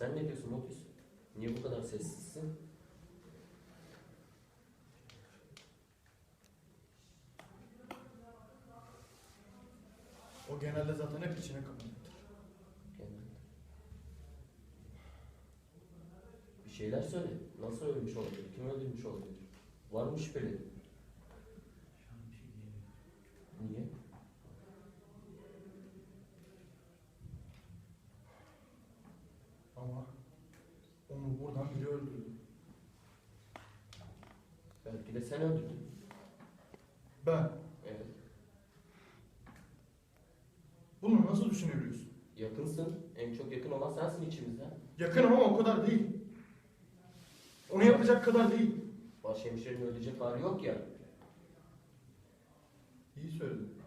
Sen ne diyorsun Motus? Niye bu kadar sessizsin? O genelde zaten hep içine kapanıktır. Genelde. Bir şeyler söyle. Nasıl ölmüş olabilir? Kim öldürmüş olabilir? Var mı şüpheli? Şu an bir şey diyemiyorum. Niye? Ama onu buradan biri öldürdü. Belki de sen öldürdün. Ben. Evet. Bunu nasıl düşünebiliyorsun? Yakınsın. En çok yakın olan sensin içimizden. Yakınım ama o kadar değil. Onu yapacak kadar değil. Başhemşirenin ölecek hali yok ya. İyi söyledin.